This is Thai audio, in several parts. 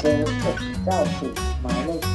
เบอร์เจ็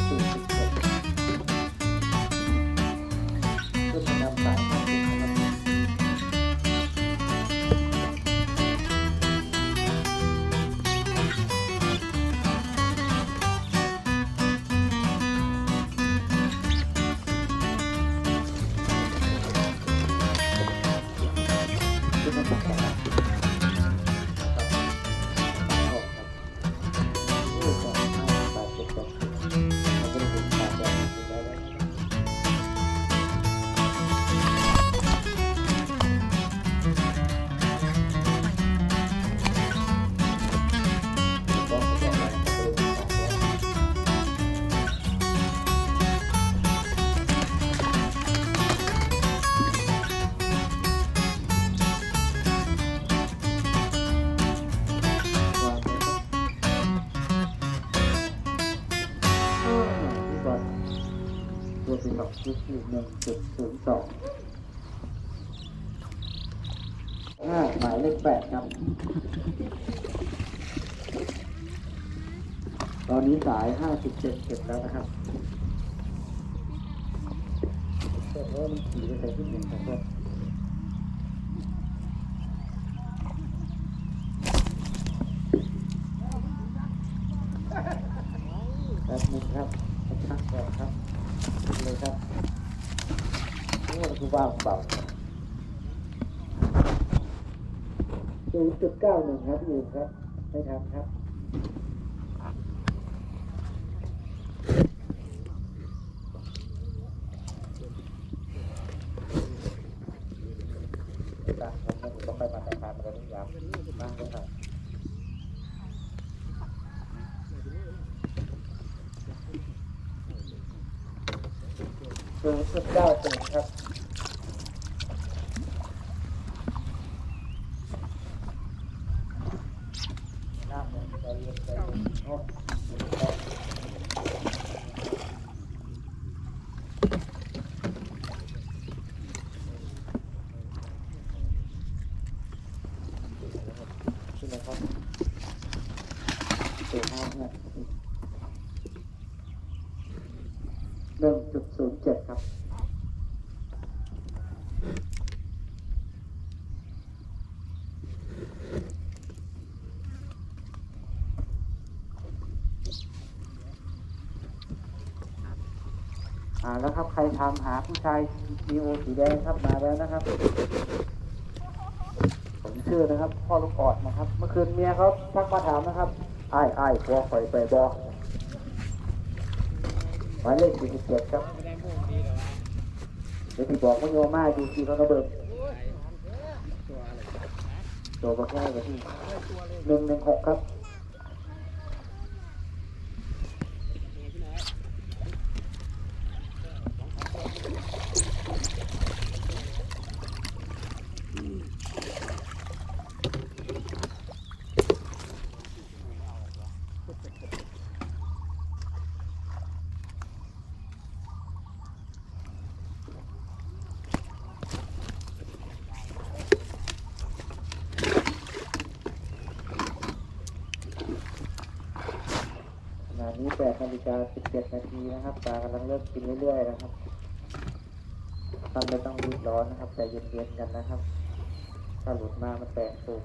ที่วัดตัวเป็นดอกชุดอยู่หนึ่งจุดศูนย์สองห้าหมายเลขแปดครับ ตอนนี้สายห้าสิบเจ็ดเก็บแล้วนะครับแต่ว่ามันขี่ไปใส่ที่หนึ่งครับแป๊บนึงครับ ชักก่อนครับเลยครับนี่มันคือว่างเปล่าศูนย์จุดเก้าหนึ่งครับอยู่ครับไม่ทำครับตั้งผมนต้องไปมาแต่งงานมันก็ต้องย้ำนั่งด้วยครับ ศูนย์จุดเก้าศูนย์ครับน้ำมันใจเย็นใจเนโอ้ใช่ไหมครับศูนย์ห้าเนี่ยหนึ่งจุดศูนย์เจ็ดครับ อ่าแล้วครับใครทำหาผู้ชายมีโอสีแดงครับมาแล้วนะครับผมชื่อนะครับ พ่อลูกออดนะครับ เมื่อคืนเมียเขาทักมาถามนะครับไอ้ายอ้บอข่อยไปบอหมายเลขสี่สิบเจ็ดครับเดี๋ยวที่บอกว่าโยมาดูที่เขาระเบิดตัวก็แค่ไปที่หนึ่งหนึ่งหกครับ ขณะนี้ 8นาฬิกา17นาทีนะครับปลากำลังเริ่มกินเรื่อยๆนะครับท่านไม่ต้องรีบร้อนนะครับใจเย็นๆกันนะครับ ถ้าหลุดมามันแตกสูง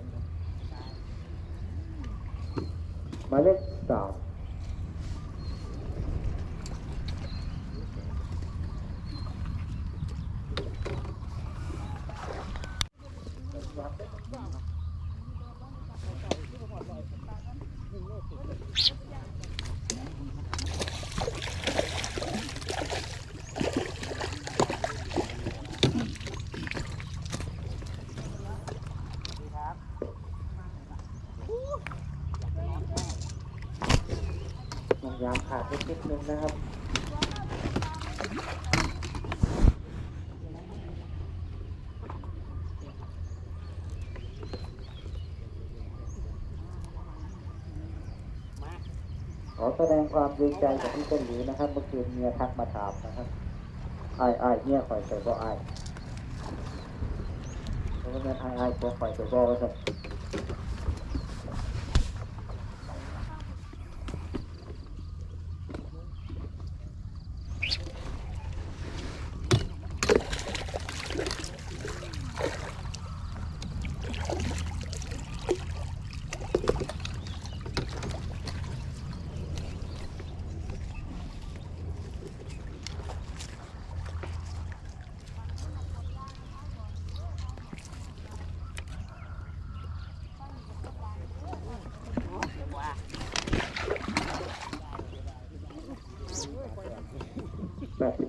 หมายเลขสามลอง ยางขาดไปนิดนึงนะครับขอแสดงความดีใจกับพี่ต้นหลิวนะครับ เมื่อคืนเมียทักมาถามนะครับไอ้ไอ้ายเนี่ยคอยใส่บ่ไอ้ายเพราะว่าแม่นไอ้ไอ้ายตัวคอยใส่บ่ก็ใส่แ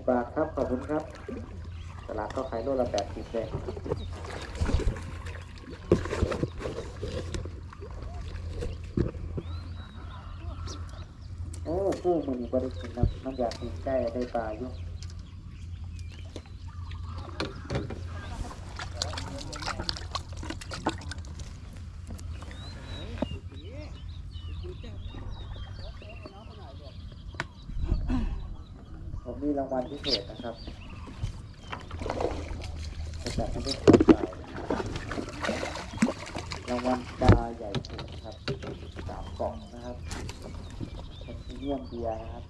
บาทครับ ขอบคุณครับ ตลาดก็ขายโลละแปดสิบเลยโอ้ผู้มันบริสุทธิ์นะมันอยากกินใกล้ได้ปลาอยู่างวัลพิเศษนะครับจะจัดให้ด้วยความจ่ายรางวัลปลาใหญ่สุดครับสามกล่องนะครับเป็นพรีเมียมเบียร์นะครับ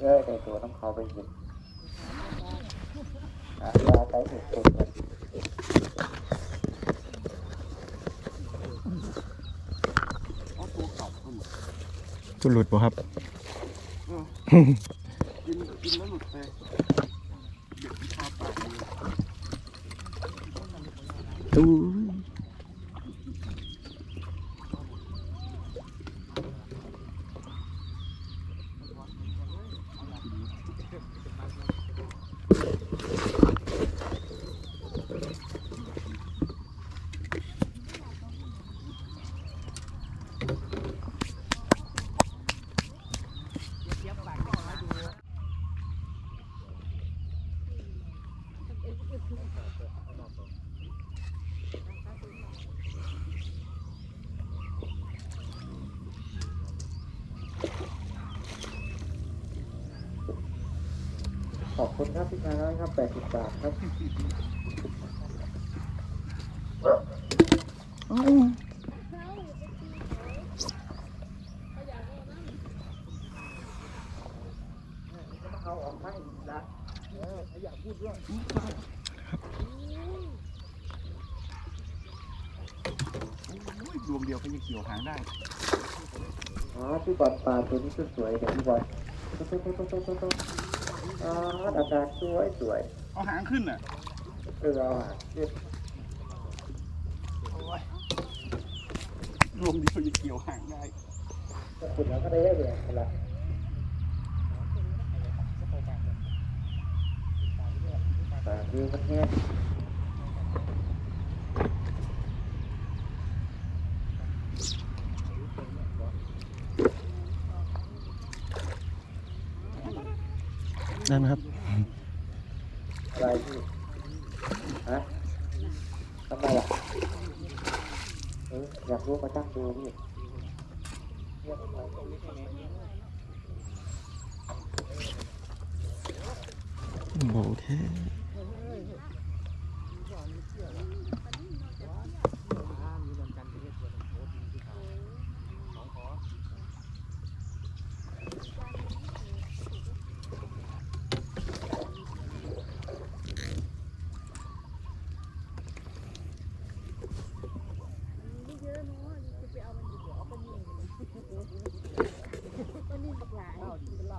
มีเอ้ยในตัวต้องเขาไปหยิบอะยาใช้เหตุผลกันจุดหลุดบ่ครับ กินกินแล้วหลุดไปเด็กที่ชอบปากเลยตู้ย ขอบคุณครับพี่ชายน้อยครับแปดสิบบาทครับเอาออกมาอีกละโอ้ยดวงเดียวก็ยังเกี่ยวหางได้ อ๋อพี่บอลปลาตัวนี้สวยๆเดี๋ยวพี่บอลตุ๊ตุ๊ตุ๊ตุ๊ตุ๊ตุ๊ตุ๊ อ๋ออากาศสวยสวยเอาหางขึ้นอะเออเอาอะเรียบดวงเดียวยังเกี่ยวหางได้คุณแล้วก็ได้ได้เลยละปลาดูมันแห้ง ได้ไหมครับอะไรพี่ฮะทำไมล่ะเอออยากรู้มาตั้งดูพี่เรียก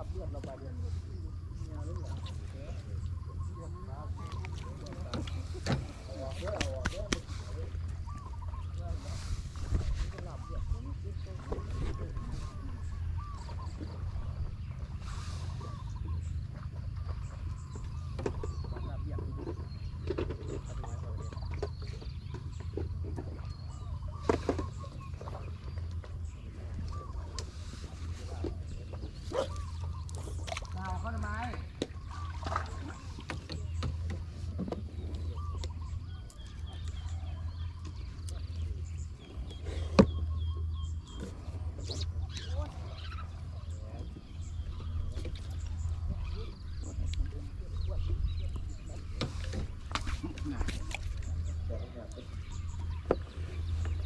าพเลือดเราไปเนี่ย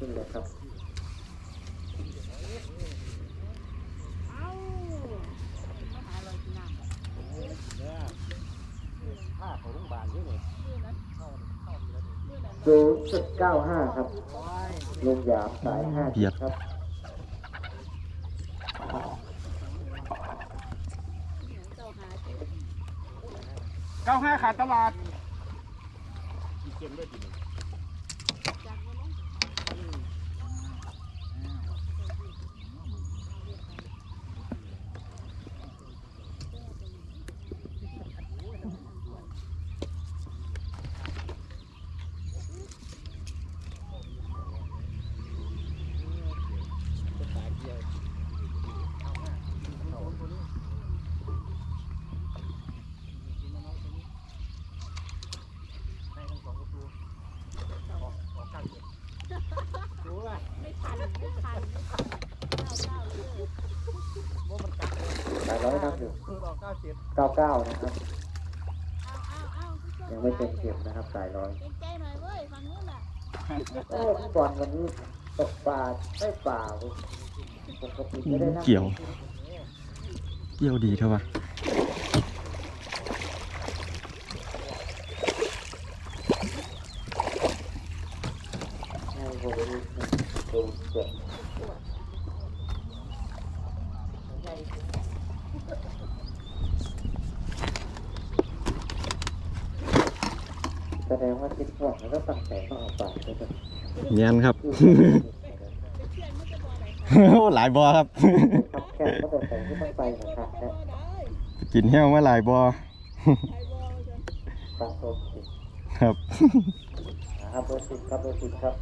มาตรงนี้ใช่ไหมโบเท่เลยครับศูจุดเก้าห้าครับลงหยามสายห้าเียครับเก้าห้าขาดตลาด สายร้อยนับอยู่ เก้าเก้านะครับ ยังไม่เต็มเก็บนะครับสายร้อยเป็นใจหน่อยเว้ยฝั่งนู้นน่ะโอ้พี่บอลวันนี้ตกปลาได้ปลาเว้ยปกติไม่ได้นั่งเกี่ยว เกี่ยวดีเท่าปะ ใช่โหดูเจ็บ แสดงว่าคิดห่วงแล้วก็ตั้งใจมาเอาปลาด้วยกันเนียนครับคือโอ้หลายบอครับ ครับแค่ก็เป็นแต่ที่ต้องไปนะครับนะกินเหี้ยวมาหลายบอปลาโซนสิครับ นะครับเบอร์สิบครับเบอร์สิบครับ